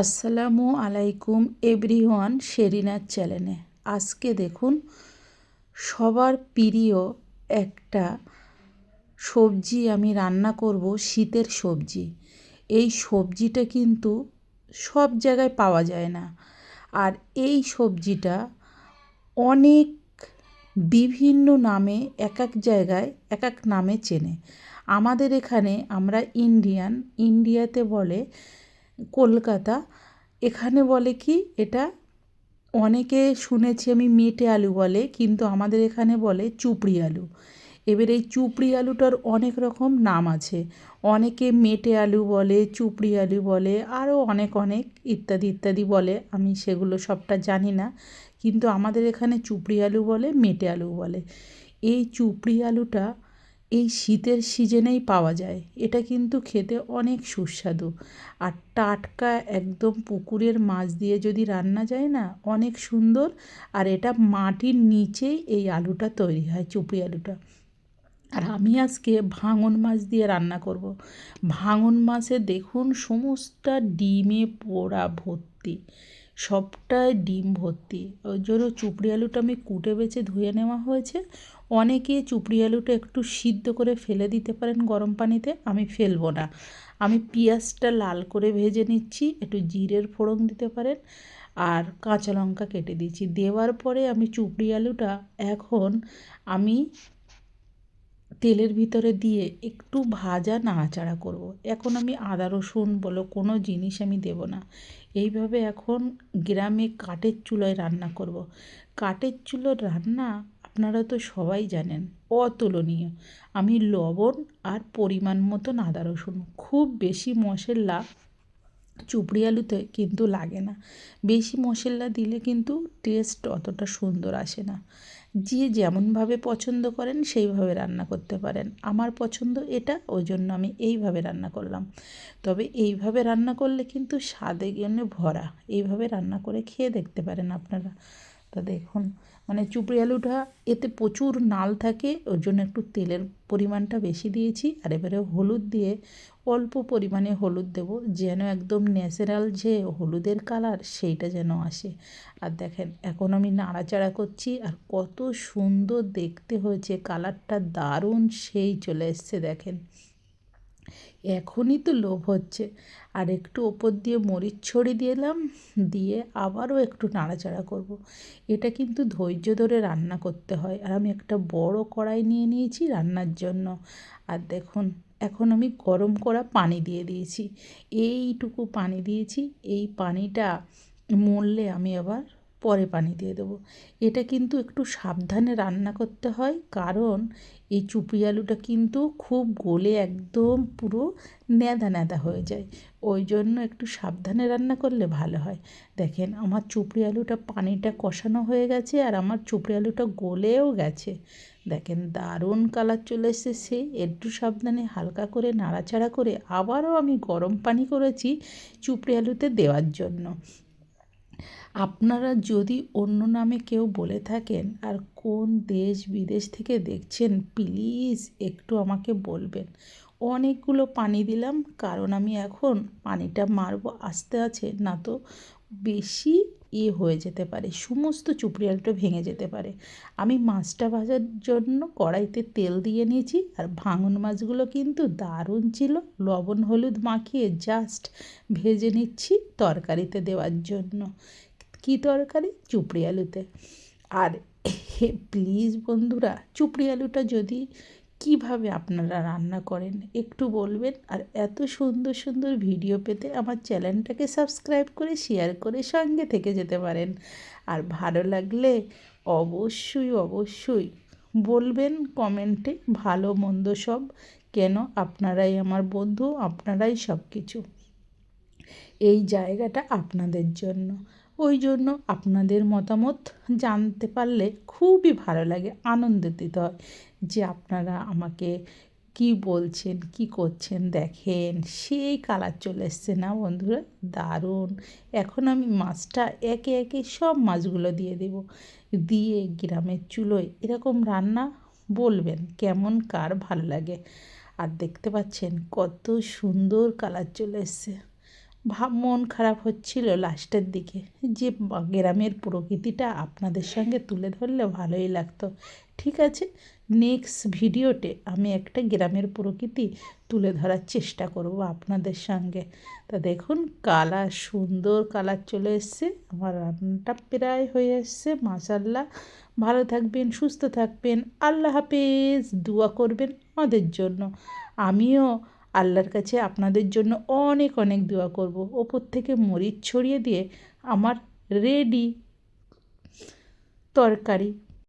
আসসালামু আলাইকুম এভরিওয়ান শেরিনার চ্যানেলে। আজকে দেখুন, সবার প্রিয় একটা সবজি আমি রান্না করব, শীতের সবজি। এই সবজিটা কিন্তু সব জায়গায় পাওয়া যায় না। আর এই সবজিটা অনেক বিভিন্ন নামে এক এক জায়গায় এক এক নামে চেনে। আমাদের এখানে আমরা ইন্ডিয়ান, ইন্ডিয়াতে বলে কলকাতা, এখানে বলে কি, এটা অনেকে শুনেছি আমি মেটে আলু বলে, কিন্তু আমাদের এখানে বলে চুপড়ি আলু। এবার এই চুপড়ি আলুটার অনেক রকম নাম আছে। অনেকে মেটে আলু বলে, চুপড়ি আলু বলে, আরও অনেক অনেক ইত্যাদি ইত্যাদি বলে, আমি সেগুলো সবটা জানি না, কিন্তু আমাদের এখানে চুপড়ি আলু বলে, মেটে আলু বলে। এই চুপড়ি আলুটা এই শীতের সিজনেই পাওয়া যায়। এটা কিন্তু খেতে অনেক সুস্বাদু। আর টাটকা একদম পুকুরের মাছ দিয়ে যদি রান্না যায় না, অনেক সুন্দর। আর এটা মাটির নিচেই এই আলুটা তৈরি হয় চুপড়ি আলুটা। আর আমি আজকে ভাঙন মাছ দিয়ে রান্না করব। ভাঙন মাছে দেখুন, সমস্ত ডিমে পোড়া ভর্তি। সবটাই ডিম ভর্তি। ওই জন্য চুপড়ি আলুটা আমি কুটে বেছে ধুয়ে নেওয়া হয়েছে। অনেকে চুপড়ি আলুটা একটু সিদ্ধ করে ফেলে দিতে পারেন গরম পানিতে, আমি ফেলব না। আমি পেঁয়াজটা লাল করে ভেজে নিচ্ছি, একটু জিরের ফোড়ন দিতে পারেন, আর কাঁচা লঙ্কা কেটে দিচ্ছি। দেওয়ার পরে আমি চুপড়ি আলুটা এখন আমি তেলের ভিতরে দিয়ে একটু ভাজা নাড়াচাড়া করব। এখন আমি আদা, রসুন বলো, কোনো জিনিস আমি দেব না এইভাবে এখন গ্রামে কাঠের চুলোয় রান্না করব। কাঠের চুলোর রান্না আপনারা তো সবাই জানেন, অতুলনীয় আমি লবণ আর পরিমাণ মতন আদা, রসুন, খুব বেশি মশলা চুপড়ি আলুতে কিন্তু লাগে না বেশি মশলা দিলে কিন্তু টেস্ট অতটা সুন্দর আসে না যে যেমনভাবে পছন্দ করেন, সেইভাবে রান্না করতে পারেন। আমার পছন্দ এটা, ওই জন্য আমি এইভাবে রান্না করলাম। তবে এইভাবে রান্না করলে কিন্তু স্বাদে গেলে ভরা। এইভাবে রান্না করে খেয়ে দেখতে পারেন আপনারা। তা দেখুন। মানে চুপড়ি আলুটা এতে প্রচুর নাল থাকে, ওর জন্য একটু তেলের পরিমাণটা বেশি দিয়েছি আর এবারে হলুদ দিয়ে অল্প পরিমাণে হলুদ দেব, যেন একদম ন্যাচারাল যে হলুদের কালার সেইটা যেন আসে। আর দেখেন, এখন আমি নাড়াচাড়া করছি আর কত সুন্দর দেখতে হয়েছে, কালারটা দারুণ সেই চলে এসছে, দেখেন। এখনই তো লোভ হচ্ছে। আর একটু ওপর দিয়ে মরিচ ছড়ি দিলাম দিয়ে আবারও একটু নাড়াচাড়া করব। এটা কিন্তু ধৈর্য ধরে রান্না করতে হয়। আর আমি একটা বড় কড়াই নিয়ে নিয়েছি রান্নার জন্য। আর দেখুন, এখন আমি গরম করা পানি দিয়ে দিয়েছি। এইটুকু পানি দিয়েছি। এই পানিটা মরলে আমি আবার পরে পানি দিয়ে দেবো। এটা কিন্তু একটু সাবধানে রান্না করতে হয়, কারণ এই চুপি আলুটা কিন্তু খুব গলে একদম পুরো ন্যাদা ন্যাদা হয়ে যায়। ওই জন্য একটু সাবধানে রান্না করলে ভালো হয়। দেখেন, আমার চুপড়ি আলুটা পানিটা কষানো হয়ে গেছে আর আমার চুপড়ি আলুটা গলেও গেছে। দেখেন, দারুণ কালার চলে এসেছে। একটু সাবধানে হালকা করে নাড়াচাড়া করে আবারও আমি গরম পানি করেছি চুপড়ি আলুতে দেওয়ার জন্য। আপনারা যদি অন্য নামে কেউ বলে থাকেন আর কোন দেশ বিদেশ থেকে দেখছেন, প্লিজ একটু আমাকে বলবেন। অনেকগুলো পানি দিলাম, কারণ আমি এখন পানিটা মারবো, আস্তে আছে, না তো বেশি ইয়ে হয়ে যেতে পারে, সমস্ত চুপড়ি আলুটা ভেঙে যেতে পারে। আমি মাছটা ভাজার জন্য কড়াইতে তেল দিয়ে নিয়েছি, আর ভাঙন মাছগুলো কিন্তু দারুণ ছিল। লবণ, হলুদ মাখিয়ে জাস্ট ভেজে নিচ্ছি তরকারিতে দেওয়ার জন্য। কী তরকারি? চুপড়ি আলুতে আর প্লিজ বন্ধুরা চুপড়ি আলুটা যদি কীভাবে আপনারা রান্না করেন একটু বলবেন। আর এত সুন্দর সুন্দর ভিডিও পেতে আমার চ্যানেলটাকে সাবস্ক্রাইব করে, শেয়ার করে সঙ্গে থেকে যেতে পারেন। আর ভালো লাগলে অবশ্যই অবশ্যই বলবেন কমেন্টে ভালো, মন্দ সব, কেন আপনারাই আমার বন্ধু, আপনারাই সব কিছু এই জায়গাটা আপনাদের জন্য। ওই জন্য আপনাদের মতামত জানতে পারলে খুবই ভালো লাগে, আনন্দিত হয় যে আপনারা আমাকে কি বলছেন, কি করছেন দেখেন, সেই কালার চলে এসছে না বন্ধুরা? দারুণ! এখন আমি মাছটা একে একে সব মাছগুলো দিয়ে দেব। দিয়ে গ্রামের চুলোয় এরকম রান্না বলবেন, কেমন কার ভালো লাগে। আর দেখতে পাচ্ছেন কত সুন্দর কালার চলে এসছে। ভাব মন খারাপ হচ্ছিল লাস্টের দিকে। যে গ্রামের প্রকৃতিটা আপনাদের সঙ্গে তুলে ধরলে ভালোই লাগতো। ঠিক আছে নেক্সট ভিডিওতে আমি একটা গ্রামের প্রকৃতি তুলে ধরার চেষ্টা করব আপনাদের সঙ্গে। তা দেখুন, কালার সুন্দর কালার চলে এসছে। আমার রান্নাটা প্রায় হয়ে এসছে মাসাল্লাহ ভালো থাকবেন, সুস্থ থাকবেন। আল্লাহ হাফেজ। দোয়া করবেন আমাদের জন্য। আমিও আল্লাহর কাছে আপনাদের জন্য অনেক অনেক দোয়া করব। ওপর থেকে মরিচ ছড়িয়ে দিয়ে আমার রেডি তরকারি